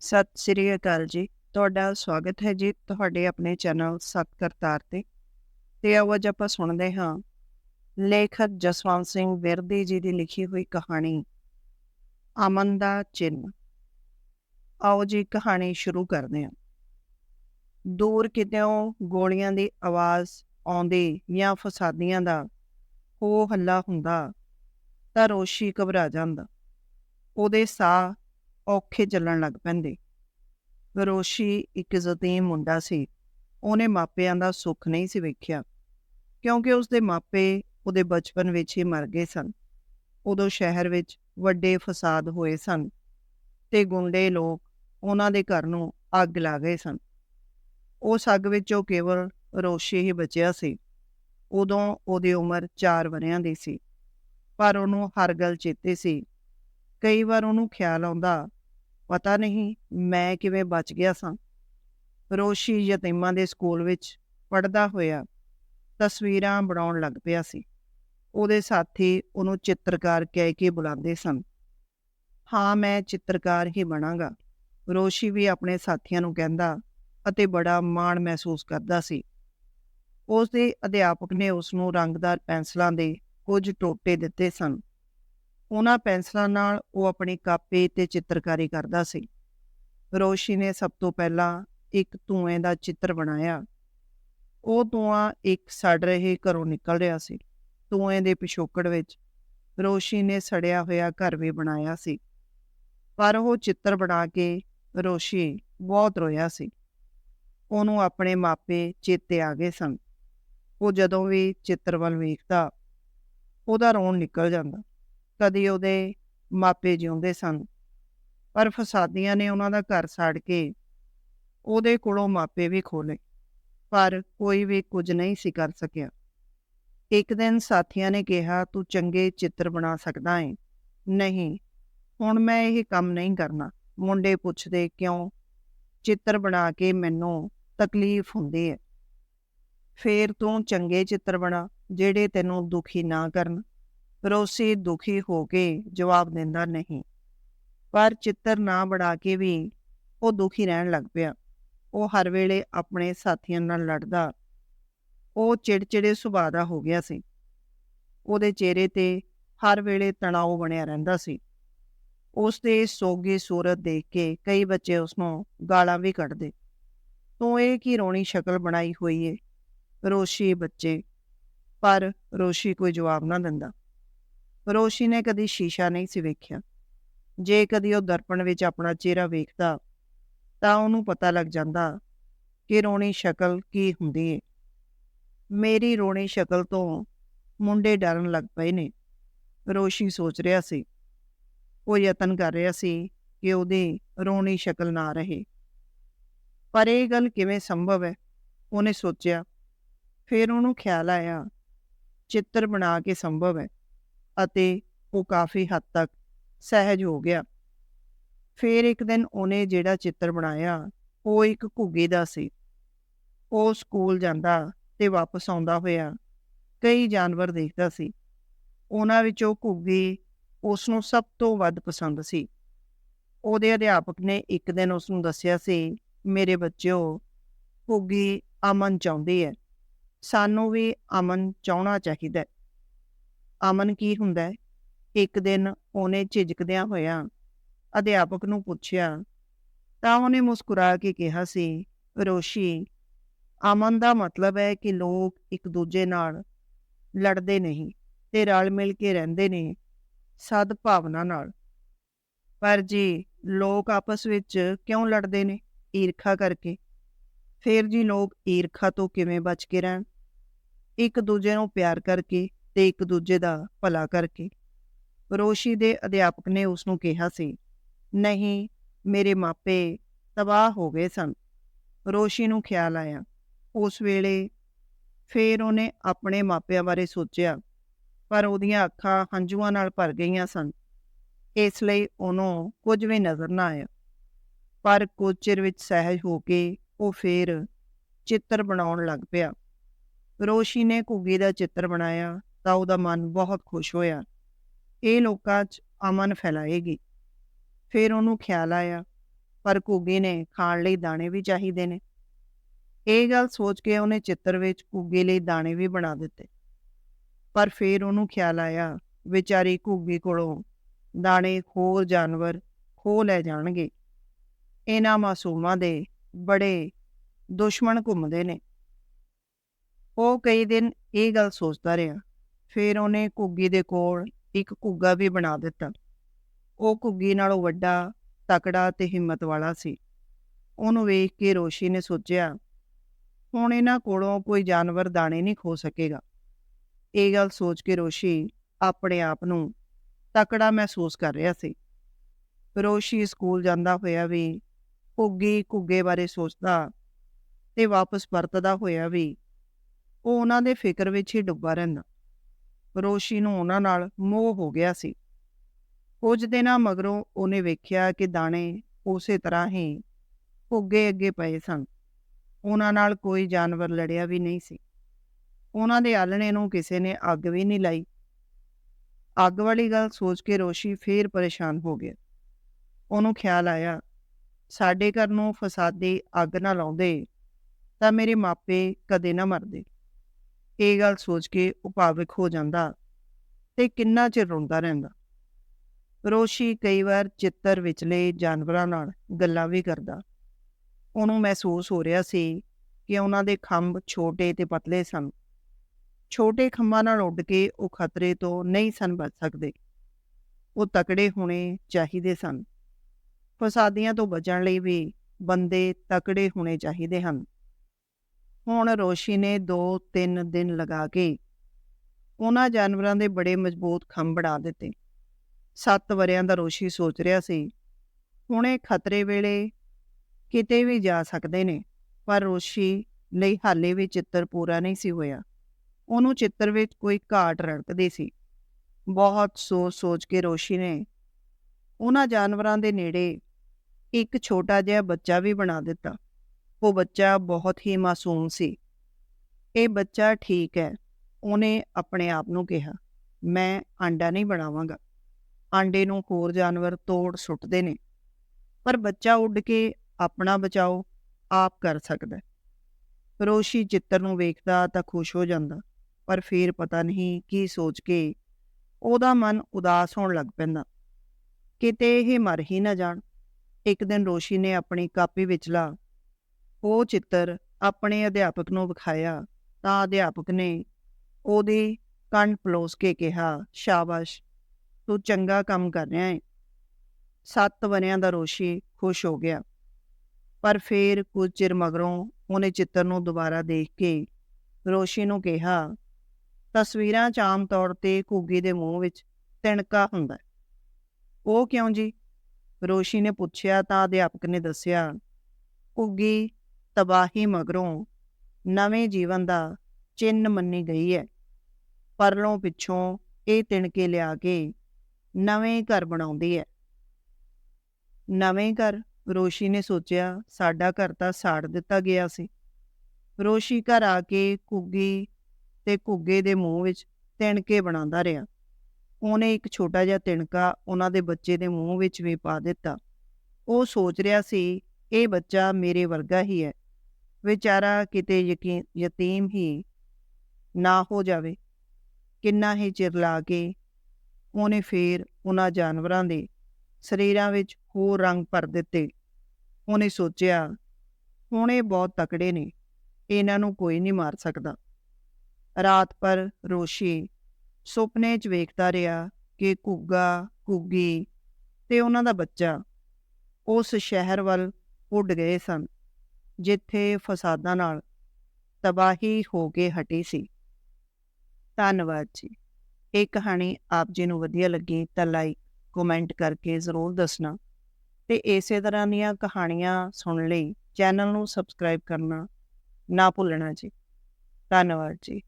ਸਤਿ ਸ੍ਰੀ ਅਕਾਲ ਜੀ। ਤੁਹਾਡਾ ਸਵਾਗਤ ਹੈ ਜੀ ਤੁਹਾਡੇ ਆਪਣੇ ਚੈਨਲ ਸਤ ਕਰਤਾਰ ਤੇ। ਤੇ ਆਓ ਅੱਜ ਆਪਾਂ ਸੁਣਦੇ ਹਾਂ ਲੇਖਕ ਜਸਵੰਤ ਸਿੰਘ ਵਿਰਦੀ ਜੀ ਦੀ ਲਿਖੀ ਹੋਈ ਕਹਾਣੀ, ਅਮਨ ਦਾ ਚਿੰਨ ਆਓ ਜੀ ਕਹਾਣੀ ਸ਼ੁਰੂ ਕਰਦੇ ਹਾਂ। ਦੂਰ ਕਿਤੇੋਂ ਗੋਲੀਆਂ ਦੀ ਆਵਾਜ਼ ਆਉਂਦੀ ਜਾਂ ਫਸਾਦੀਆਂ ਦਾ ਹੋ ਹੱਲਾ ਹੁੰਦਾ ਤਾਂ ਰੋਸ਼ੀ ਘਬਰਾ ਜਾਂਦਾ। ਉਹਦੇ ਸਾਹ ਔਖੇ ਚੱਲਣ ਲੱਗ ਪੈਂਦੇ। ਰੋਸ਼ੀ ਇੱਕ ਜ਼ਤੀਮ ਮੁੰਡਾ ਸੀ। ਉਹਨੇ ਮਾਪਿਆਂ ਦਾ ਸੁੱਖ ਨਹੀਂ ਸੀ ਵੇਖਿਆ, ਕਿਉਂਕਿ ਉਸਦੇ ਮਾਪੇ ਉਹਦੇ ਬਚਪਨ ਵਿੱਚ ਹੀ ਮਰ ਗਏ ਸਨ। ਉਦੋਂ ਸ਼ਹਿਰ ਵਿੱਚ ਵੱਡੇ ਫਸਾਦ ਹੋਏ ਸਨ ਤੇ ਗੁੰਡੇ ਲੋਕ ਉਹਨਾਂ ਦੇ ਘਰ ਨੂੰ ਅੱਗ ਲਾ ਗਏ ਸਨ। ਉਸ ਅੱਗ ਵਿੱਚੋਂ ਕੇਵਲ ਰੋਸ਼ੀ ਹੀ ਬਚਿਆ ਸੀ। ਉਦੋਂ ਉਹਦੀ ਉਮਰ 4 ਵਰਿਆਂ ਦੀ ਸੀ, ਪਰ ਉਹਨੂੰ ਹਰ ਗੱਲ ਚੇਤੇ ਸੀ। ਕਈ ਵਾਰ ਉਹਨੂੰ ਖਿਆਲ ਆਉਂਦਾ ਪਤਾ ਨਹੀਂ ਮੈਂ ਕਿਵੇਂ ਬਚ ਗਿਆ ਸਾਂ। ਰੋਸ਼ੀ ਯਤੀਮਾਂ ਦੇ ਸਕੂਲ ਵਿੱਚ ਪੜਦਾ ਹੋਇਆ ਤਸਵੀਰਾਂ ਬਣਾਉਣ ਲੱਗ ਪਿਆ ਸੀ। ਉਹਦੇ ਸਾਥੀ ਉਹਨੂੰ ਚਿੱਤਰਕਾਰ ਕਹਿ ਕੇ ਬੁਲਾਉਂਦੇ ਸਨ। ਹਾਂ, ਮੈਂ ਚਿੱਤਰਕਾਰ ਹੀ ਬਣਾਂਗਾ, ਰੋਸ਼ੀ ਵੀ ਆਪਣੇ ਸਾਥੀਆਂ ਨੂੰ ਕਹਿੰਦਾ ਅਤੇ ਬੜਾ ਮਾਣ ਮਹਿਸੂਸ ਕਰਦਾ ਸੀ। ਉਸ ਦੇ ਅਧਿਆਪਕ ਨੇ ਉਸ ਨੂੰ ਰੰਗਦਾਰ ਪੈਨਸਲਾਂ ਦੇ ਕੁਝ ਟੋਟੇ ਦਿੱਤੇ ਸਨ। ਉਹਨਾਂ ਪੈਨਸਲਾਂ ਨਾਲ ਉਹ ਆਪਣੀ ਕਾਪੀ ਤੇ ਚਿੱਤਰਕਾਰੀ ਕਰਦਾ ਸੀ। ਰੋਸ਼ੀ ਨੇ ਸਭ ਤੋਂ ਪਹਿਲਾਂ ਇੱਕ ਧੂਏ ਦਾ ਚਿੱਤਰ ਬਣਾਇਆ। ਉਹ ਧੂਆਂ ਇੱਕ ਸੜ ਰਹੇ ਘਰੋਂ ਨਿਕਲ ਰਿਹਾ ਸੀ। ਧੂਏ ਦੇ ਪਿਛੋਕੜ ਵਿੱਚ ਰੋਸ਼ੀ ਨੇ ਸੜਿਆ ਹੋਇਆ ਘਰ ਵੀ ਬਣਾਇਆ ਸੀ। ਪਰ ਉਹ ਚਿੱਤਰ ਬਣਾ ਕੇ ਰੋਸ਼ੀ ਬਹੁਤ ਰੋਇਆ ਸੀ। ਉਹਨੂੰ ਆਪਣੇ ਮਾਪੇ ਚੇਤੇ ਆ ਗਏ ਸਨ। ਉਹ ਜਦੋਂ ਵੀ ਚਿੱਤਰ ਵੱਲ ਵੇਖਦਾ, ਉਹਦਾ ਰੋਣ ਨਿਕਲ ਜਾਂਦਾ। ਕਦੀ ਉਹਦੇ ਮਾਪੇ ਜਿਉਂਦੇ ਸਨ। ਪਰ ਫਸਾਦੀਆਂ ਨੇ ਉਹਨਾਂ ਦਾ ਘਰ ਸਾੜ ਕੇ ਉਹਦੇ ਕੋਲੋਂ ਮਾਪੇ ਵੀ ਖੋਲੇ ਪਰ ਕੋਈ ਵੀ ਕੁਝ ਨਹੀਂ ਸੀ ਕਰ ਸਕਿਆ। ਇੱਕ ਦਿਨ ਸਾਥੀਆਂ ਨੇ ਕਿਹਾ, ਤੂੰ ਚੰਗੇ ਚਿੱਤਰ ਬਣਾ ਸਕਦਾ ਹੈ ਨਹੀਂ, ਹੁਣ ਮੈਂ ਇਹ ਕੰਮ ਨਹੀਂ ਕਰਨਾ। ਮੁੰਡੇ ਪੁੱਛਦੇ, ਕਿਉਂ? ਚਿੱਤਰ ਬਣਾ ਕੇ ਮੈਨੂੰ ਤਕਲੀਫ ਹੁੰਦੀ ਹੈ ਫੇਰ ਤੂੰ ਚੰਗੇ ਚਿੱਤਰ ਬਣਾ, ਜਿਹੜੇ ਤੈਨੂੰ ਦੁਖੀ ਨਾ ਕਰਨ। ਰੋਸੀ ਦੁਖੀ ਹੋ ਕੇ ਜਵਾਬ ਦਿੰਦਾ ਨਹੀਂ। ਪਰ ਚਿੱਤਰ ਨਾ ਬਣਾ ਕੇ ਵੀ ਉਹ ਦੁਖੀ ਰਹਿਣ ਲੱਗ ਪਿਆ। ਉਹ ਹਰ ਵੇਲੇ ਆਪਣੇ ਸਾਥੀਆਂ ਨਾਲ ਲੜਦਾ। ਉਹ ਚਿੜਚਿੜੇ ਸੁਭਾਅ ਦਾ ਹੋ ਗਿਆ ਸੀ। ਉਹਦੇ ਚਿਹਰੇ ਤੇ ਹਰ ਵੇਲੇ ਤਣਾਅ ਬਣਿਆ ਰਹਿੰਦਾ ਸੀ। ਉਸ ਦੇ ਸੋਗੀ ਸੂਰਤ ਦੇਖ ਕੇ ਕਈ ਬੱਚੇ ਉਸ ਨੂੰ ਗਾਲਾਂ ਵੀ ਕੱਢਦੇ। ਤੂੰ ਇਹ ਕੀ ਰੋਣੀ ਸ਼ਕਲ ਬਣਾਈ ਹੋਈ ਏ? ਰੋਸ਼ੀ ਬੱਚੇ। ਪਰ ਰੋਸ਼ੀ ਕੋਈ ਜਵਾਬ ਨਾ ਦਿੰਦਾ। ਰੋਸ਼ੀ ਨੇ ਕਦੀ ਸ਼ੀਸ਼ਾ ਨਹੀਂ ਸੀ ਵੇਖਿਆ। ਜੇ ਕਦੀ ਉਹ ਦਰਪਣ ਵਿੱਚ ਆਪਣਾ ਚਿਹਰਾ ਵੇਖਦਾ, ਤਾਂ ਉਹਨੂੰ ਪਤਾ ਲੱਗ ਜਾਂਦਾ ਕਿ ਰੋਣੀ ਸ਼ਕਲ ਕੀ ਹੁੰਦੀ ਏ। ਮੇਰੀ ਰੋਣੀ ਸ਼ਕਲ ਤੋਂ ਮੁੰਡੇ ਡਰਨ ਲੱਗ ਪਏ ਨੇ। ਰੋਸ਼ੀ ਸੋਚ ਰਿਹਾ ਸੀ। ਉਹ ਯਤਨ ਕਰ ਰਿਹਾ ਸੀ ਕਿ ਉਹਦੀ ਰੋਣੀ ਸ਼ਕਲ ਨਾ ਰਹੇ। ਪਰ ਇਹ ਗੱਲ ਕਿਵੇਂ ਸੰਭਵ ਹੈ? ਉਹਨੇ ਸੋਚਿਆ। ਫਿਰ ਉਹਨੂੰ ਖਿਆਲ ਆਇਆ। ਚਿੱਤਰ ਬਣਾ ਕੇ ਸੰਭਵ ਹੈ। ਅਤੇ ਉਹ ਕਾਫੀ ਹੱਦ ਤੱਕ ਸਹਿਜ ਹੋ ਗਿਆ। ਫਿਰ ਇੱਕ ਦਿਨ ਉਹਨੇ ਜਿਹੜਾ ਚਿੱਤਰ ਬਣਾਇਆ, ਉਹ ਇੱਕ ਘੁੱਗੀ ਦਾ ਸੀ। ਉਹ ਸਕੂਲ ਜਾਂਦਾ ਤੇ ਵਾਪਸ ਆਉਂਦਾ ਹੋਇਆ ਕਈ ਜਾਨਵਰ ਦੇਖਦਾ ਸੀ। ਉਹਨਾਂ ਵਿੱਚੋਂ ਘੁੱਗੀ ਉਸ ਨੂੰ ਸਭ ਤੋਂ ਵੱਧ ਪਸੰਦ ਸੀ। ਉਹਦੇ ਅਧਿਆਪਕ ਨੇ ਇੱਕ ਦਿਨ ਉਸ ਨੂੰ ਦੱਸਿਆ ਸੀ, ਮੇਰੇ ਬੱਚਿਓ, ਘੁੱਗੀ ਅਮਨ ਚਾਹੁੰਦੀ ਹੈ। ਸਾਨੂੰ ਵੀ ਅਮਨ ਚਾਹਣਾ ਚਾਹੀਦਾ ਅਮਨ ਕੀ ਹੁੰਦਾ ਇੱਕ ਦਿਨ ਉਹਨੇ ਝਿਜਕਦਿਆਂ ਹੋਇਆ ਅਧਿਆਪਕ ਨੂੰ ਪੁੱਛਿਆ, ਤਾਂ ਉਹਨੇ ਮੁਸਕਰਾ ਕੇ ਕਿਹਾ ਸੀ, ਰੋਸ਼ੀ, ਅਮਨ ਦਾ ਮਤਲਬ ਹੈ ਕਿ ਲੋਕ ਇੱਕ ਦੂਜੇ ਨਾਲ ਲੜਦੇ ਨਹੀਂ ਤੇ ਰਲ ਮਿਲ ਕੇ ਰਹਿੰਦੇ ਨੇ ਸਦ ਭਾਵਨਾ ਨਾਲ। ਪਰ ਜੀ, ਲੋਕ ਆਪਸ ਵਿੱਚ ਕਿਉਂ ਲੜਦੇ ਨੇ? ਈਰਖਾ ਕਰਕੇ। ਫਿਰ ਜੀ ਲੋਕ ਈਰਖਾ ਤੋਂ ਕਿਵੇਂ ਬਚ ਕੇ ਰਹਿਣ? ਇੱਕ ਦੂਜੇ ਨੂੰ ਪਿਆਰ ਕਰਕੇ ਤੇ ਇੱਕ ਦੂਜੇ ਦਾ ਭਲਾ ਕਰਕੇ। ਰੋਸ਼ੀ ਦੇ ਅਧਿਆਪਕ ਨੇ ਉਸ ਨੂੰ ਕਿਹਾ ਸੀ, ਨਹੀਂ, ਮੇਰੇ ਮਾਪੇ ਤਬਾਹ ਹੋ ਗਏ ਸਨ। ਰੋਸ਼ੀ ਨੂੰ ਖਿਆਲ ਆਇਆ। ਉਸ ਵੇਲੇ ਫੇਰ ਉਹਨੇ ਆਪਣੇ ਮਾਪਿਆਂ ਬਾਰੇ ਸੋਚਿਆ, ਪਰ ਉਹਦੀਆਂ ਅੱਖਾਂ ਹੰਝੂਆਂ ਨਾਲ ਭਰ ਗਈਆਂ ਸਨ। ਇਸ ਲਈ ਉਹਨੂੰ ਕੁਝ ਵੀ ਨਜ਼ਰ ਨਾ ਆਇਆ। ਪਰ ਕੁਝ ਚਿਰ ਵਿੱਚ ਸਹਿਜ ਹੋ ਕੇ ਉਹ ਫੇਰ ਚਿੱਤਰ ਬਣਾਉਣ ਲੱਗ ਪਿਆ। ਰੋਸ਼ੀ ਨੇ ਘੁੱਗੀ ਦਾ ਚਿੱਤਰ ਬਣਾਇਆ ਤਾਂ ਉਹਦਾ ਮਨ ਬਹੁਤ ਖੁਸ਼ ਹੋਇਆ। ਇਹ ਲੋਕਾਂ 'ਚ ਅਮਨ ਫੈਲਾਏਗੀ। ਫਿਰ ਉਹਨੂੰ ਖਿਆਲ ਆਇਆ, ਪਰ ਘੁੱਗੀ ਨੇ ਖਾਣ ਲਈ ਦਾਣੇ ਵੀ ਚਾਹੀਦੇ ਨੇ। ਇਹ ਗੱਲ ਸੋਚ ਕੇ ਉਹਨੇ ਚਿੱਤਰ ਵਿੱਚ ਘੁੱਗੀ ਲਈ ਦਾਣੇ ਵੀ ਬਣਾ ਦਿੱਤੇ। ਪਰ ਫਿਰ ਉਹਨੂੰ ਖਿਆਲ ਆਇਆ, ਵਿਚਾਰੀ ਘੁੱਗੀ ਕੋਲੋਂ ਦਾਣੇ ਹੋਰ ਜਾਨਵਰ ਖੋ ਲੈ ਜਾਣਗੇ। ਇਹਨਾਂ ਮਾਸੂਮਾਂ ਦੇ ਬੜੇ ਦੁਸ਼ਮਣ ਘੁੰਮਦੇ ਨੇ। ਉਹ ਕਈ ਦਿਨ ਇਹ ਗੱਲ ਸੋਚਦਾ ਰਿਹਾ। ਫਿਰ ਉਹਨੇ ਘੁੱਗੀ ਦੇ ਕੋਲ ਇੱਕ ਘੁੱਗਾ ਵੀ ਬਣਾ ਦਿੱਤਾ। ਉਹ ਘੁੱਗੀ ਨਾਲੋਂ ਵੱਡਾ, ਤਕੜਾ ਤੇ ਹਿੰਮਤ ਵਾਲਾ ਸੀ। ਉਹਨੂੰ ਵੇਖ ਕੇ ਰੋਸ਼ੀ ਨੇ ਸੋਚਿਆ, ਹੁਣ ਇਹਨਾਂ ਕੋਲੋਂ ਕੋਈ ਜਾਨਵਰ ਦਾਣੇ ਨਹੀਂ ਖੋ ਸਕੇਗਾ। ਇਹ ਗੱਲ ਸੋਚ ਕੇ ਰੋਸ਼ੀ ਆਪਣੇ ਆਪ ਨੂੰ ਤਕੜਾ ਮਹਿਸੂਸ ਕਰ ਰਿਹਾ ਸੀ। ਰੋਸ਼ੀ ਸਕੂਲ ਜਾਂਦਾ ਹੋਇਆ ਵੀ, ਘੁੱਗੀ ਘੁੱਗੇ ਬਾਰੇ ਸੋਚਦਾ ਤੇ ਵਾਪਸ ਪਰਤਦਾ ਹੋਇਆ ਵੀ, ਉਹ ਉਹਨਾਂ ਦੇ ਫਿਕਰ ਵਿੱਚ ਹੀ ਡੁੱਬਾ ਰਹਿੰਦਾ। ਰੋਸ਼ੀ ਨੂੰ ਉਹਨਾਂ ਨਾਲ ਮੋਹ ਹੋ ਗਿਆ ਸੀ। ਕੁਝ ਦਿਨਾਂ ਮਗਰੋਂ ਉਹਨੇ ਵੇਖਿਆ ਕਿ ਦਾਣੇ ਉਸੇ ਤਰ੍ਹਾਂ ਹੀ ਘੁੱਗੇ ਅੱਗੇ ਪਏ ਸਨ। ਉਹਨਾਂ ਨਾਲ ਕੋਈ ਜਾਨਵਰ ਲੜਿਆ ਵੀ ਨਹੀਂ ਸੀ। ਉਹਨਾਂ ਦੇ ਆਲਣੇ ਨੂੰ ਕਿਸੇ ਨੇ ਅੱਗ ਵੀ ਨਹੀਂ ਲਾਈ। ਅੱਗ ਵਾਲੀ ਗੱਲ ਸੋਚ ਕੇ ਰੋਸ਼ੀ ਫੇਰ ਪਰੇਸ਼ਾਨ ਹੋ ਗਿਆ। ਉਹਨੂੰ ਖਿਆਲ ਆਇਆ, ਸਾਡੇ ਘਰ ਨੂੰ ਫਸਾਦੇ ਅੱਗ ਨਾ ਲਾਉਂਦੇ, ਤਾਂ ਮੇਰੇ ਮਾਪੇ ਕਦੇ ਨਾ ਮਰਦੇ। ਇਹ ਗੱਲ ਸੋਚ ਕੇ ਉਹ ਭਾਵਿਕ ਹੋ ਜਾਂਦਾ ਤੇ ਕਿੰਨਾ ਚਿਰ ਰੋਂਦਾ ਰਹਿੰਦਾ। ਰੋਸ਼ੀ ਕਈ ਵਾਰ ਚਿੱਤਰ ਵਿਚਲੇ ਜਾਨਵਰਾਂ ਨਾਲ ਗੱਲਾਂ ਵੀ ਕਰਦਾ। ਉਹਨੂੰ ਮਹਿਸੂਸ ਹੋ ਰਿਹਾ ਸੀ ਕਿ ਉਹਨਾਂ ਦੇ ਖੰਭ ਛੋਟੇ ਤੇ ਪਤਲੇ ਸਨ। ਛੋਟੇ ਖੰਭਾਂ ਨਾਲ ਉੱਡ ਕੇ ਉਹ ਖਤਰੇ ਤੋਂ ਨਹੀਂ ਸਨ ਬਚ ਸਕਦੇ। ਉਹ ਤਕੜੇ ਹੋਣੇ ਚਾਹੀਦੇ ਸਨ। ਫਸਾਦੀਆਂ ਤੋਂ ਬਚਣ ਲਈ ਵੀ ਬੰਦੇ ਤਕੜੇ ਹੋਣੇ ਚਾਹੀਦੇ ਹਨ। ਹੁਣ ਰੋਸ਼ੀ ਨੇ 2-3 ਦਿਨ ਲਗਾ ਕੇ ਉਹਨਾਂ ਜਾਨਵਰਾਂ ਦੇ ਬੜੇ ਮਜ਼ਬੂਤ ਖੰਭ ਬਣਾ ਦਿੱਤੇ। 7 ਵਰਿਆਂ ਦਾ ਰੋਸ਼ੀ ਸੋਚ ਰਿਹਾ ਸੀ, ਹੁਣ ਇਹ ਖਤਰੇ ਵੇਲੇ ਕਿਤੇ ਵੀ ਜਾ ਸਕਦੇ ਨੇ, ਪਰ ਰੋਸ਼ੀ ਲਈ ਹਾਲੇ ਵੀ ਚਿੱਤਰ ਪੂਰਾ ਨਹੀਂ ਸੀ ਹੋਇਆ। ਉਹਨੂੰ ਚਿੱਤਰ ਵਿੱਚ ਕੋਈ ਘਾਟ ਰੜਕਦੀ ਸੀ। ਬਹੁਤ ਸੋਚ ਸੋਚ ਕੇ ਰੋਸ਼ੀ ਨੇ ਉਹਨਾਂ ਜਾਨਵਰਾਂ ਦੇ ਨੇੜੇ ਇੱਕ ਛੋਟਾ ਜਿਹਾ ਬੱਚਾ ਵੀ ਬਣਾ ਦਿੱਤਾ। ਉਹ ਬੱਚਾ ਬਹੁਤ ਹੀ ਮਾਸੂਮ ਸੀ। ਇਹ ਬੱਚਾ ਠੀਕ ਹੈ, ਉਹਨੇ ਆਪਣੇ ਆਪ ਨੂੰ ਕਿਹਾ, ਮੈਂ ਆਂਡਾ ਨਹੀਂ ਬਣਾਵਾਂਗਾ। ਆਂਡੇ ਨੂੰ ਹੋਰ ਜਾਨਵਰ ਤੋੜ ਸੁੱਟਦੇ ਨੇ। ਪਰ ਬੱਚਾ ਉੱਡ ਕੇ ਆਪਣਾ ਬਚਾਓ, ਆਪ ਕਰ ਸਕਦਾ ਰੋਸ਼ੀ ਚਿੱਤਰ ਨੂੰ ਵੇਖਦਾ ਤਾਂ ਖੁਸ਼ ਹੋ ਜਾਂਦਾ, ਪਰ ਫਿਰ ਪਤਾ ਨਹੀਂ ਕੀ ਸੋਚ ਕੇ ਉਹਦਾ ਮਨ ਉਦਾਸ ਹੋਣ ਲੱਗ ਪੈਂਦਾ। ਕਿਤੇ ਇਹ ਮਰ ਹੀ ਨਾ ਜਾਣ। ਇੱਕ ਦਿਨ ਰੋਸ਼ੀ ਨੇ ਆਪਣੀ ਕਾਪੀ ਵਿਚਲਾ ਉਹ ਚਿੱਤਰ ਆਪਣੇ ਅਧਿਆਪਕ ਨੂੰ ਵਿਖਾਇਆ ਤਾਂ ਅਧਿਆਪਕ ਨੇ ਉਹਦੇ ਕੰਨ ਪਲੋਸ ਕੇ ਕਿਹਾ, ਸ਼ਾਬਾਸ਼, ਤੂੰ ਚੰਗਾ ਕੰਮ ਕਰ ਰਿਹਾ ਹੈ ਸੱਤ ਵਰਿਆਂ ਦਾ ਰੋਸ਼ੀ ਖੁਸ਼ ਹੋ ਗਿਆ। ਪਰ ਫੇਰ ਕੁਝ ਚਿਰ ਮਗਰੋਂ ਉਹਨੇ ਚਿੱਤਰ ਨੂੰ ਦੁਬਾਰਾ ਦੇਖ ਕੇ ਰੋਸ਼ੀ ਨੂੰ ਕਿਹਾ, ਤਸਵੀਰਾਂ 'ਚ ਆਮ ਤੌਰ ਤੇ ਘੁੱਗੀ ਦੇ ਮੂੰਹ ਵਿੱਚ ਤਿਣਕਾ ਹੁੰਦਾ ਉਹ ਕਿਉਂ ਜੀ? ਰੋਸ਼ੀ ਨੇ ਪੁੱਛਿਆ ਤਾਂ ਅਧਿਆਪਕ ਨੇ ਦੱਸਿਆ, ਘੁੱਗੀ ਤਬਾਹੀ ਮਗਰੋਂ ਨਵੇਂ ਜੀਵਨ ਦਾ ਚਿੰਨ ਮੰਨੀ ਗਈ ਹੈ। ਪਰਲੋਂ ਪਿੱਛੋਂ ਇਹ ਤਿਣਕੇ ਲਿਆ ਕੇ ਨਵੇਂ ਘਰ ਬਣਾਉਂਦੀ ਹੈ। ਨਵੇਂ ਘਰ ਰੋਸ਼ੀ ਨੇ ਸੋਚਿਆ ਸਾਡਾ ਘਰ ਤਾਂ ਸਾੜ ਦਿੱਤਾ ਗਿਆ ਸੀ। ਰੋਸ਼ੀ ਘਰ ਆ ਕੇ ਘੁੱਗੀ ਤੇ ਘੁੱਗੇ ਦੇ ਮੂੰਹ ਵਿੱਚ ਤਿਣਕੇ ਬਣਾਉਂਦਾ ਰਿਹਾ। ਉਹਨੇ ਇੱਕ ਛੋਟਾ ਜਿਹਾ ਤਿਣਕਾ ਉਹਨਾਂ ਦੇ ਬੱਚੇ ਦੇ ਮੂੰਹ ਵਿੱਚ ਵੀ ਪਾ ਦਿੱਤਾ। ਉਹ ਸੋਚ ਰਿਹਾ ਸੀ, ਇਹ ਬੱਚਾ ਮੇਰੇ ਵਰਗਾ ਹੀ ਹੈ। ਵਿਚਾਰਾ ਕਿਤੇ ਯਕੀਨ ਯਤੀਮ ਹੀ ਨਾ ਹੋ ਜਾਵੇ। ਕਿੰਨਾ ਹੀ ਚਿਰ ਲਾ ਕੇ ਉਹਨੇ ਫੇਰ ਉਹਨਾਂ ਜਾਨਵਰਾਂ ਦੇ ਸਰੀਰਾਂ ਵਿੱਚ ਹੋਰ ਰੰਗ ਭਰ ਦਿੱਤੇ। ਉਹਨੇ ਸੋਚਿਆ, ਹੁਣ ਇਹ ਬਹੁਤ ਤਕੜੇ ਨੇ, ਇਹਨਾਂ ਨੂੰ ਕੋਈ ਨਹੀਂ ਮਾਰ ਸਕਦਾ। ਰਾਤ ਪਰ ਰੋਸ਼ੀ ਸੁਪਨੇ 'ਚ ਵੇਖਦਾ ਰਿਹਾ ਕਿ ਘੁੱਗਾ, ਘੁੱਗੀ ਤੇ ਉਹਨਾਂ ਦਾ ਬੱਚਾ ਉਸ ਸ਼ਹਿਰ ਵੱਲ ਉੱਡ ਗਏ ਸਨ। ਜਿੱਥੇ ਫਸਾਦਾਂ ਨਾਲ ਤਬਾਹੀ ਹੋ ਕੇ ਹਟੀ ਸੀ। ਧੰਨਵਾਦ ਜੀ। ਇਹ ਕਹਾਣੀ ਆਪ ਜੀ ਨੂੰ ਵਧੀਆ ਲੱਗੀ ਤਾਂ ਲਾਈਕ ਕਮੈਂਟ ਕਰਕੇ ਜ਼ਰੂਰ ਦੱਸਣਾ। ਤੇ ਇਸੇ ਤਰ੍ਹਾਂ ਦੀਆਂ ਕਹਾਣੀਆਂ ਸੁਣਨ ਲਈ ਚੈਨਲ ਨੂੰ ਸਬਸਕ੍ਰਾਈਬ ਕਰਨਾ ਨਾ ਭੁੱਲਣਾ ਜੀ। ਧੰਨਵਾਦ ਜੀ।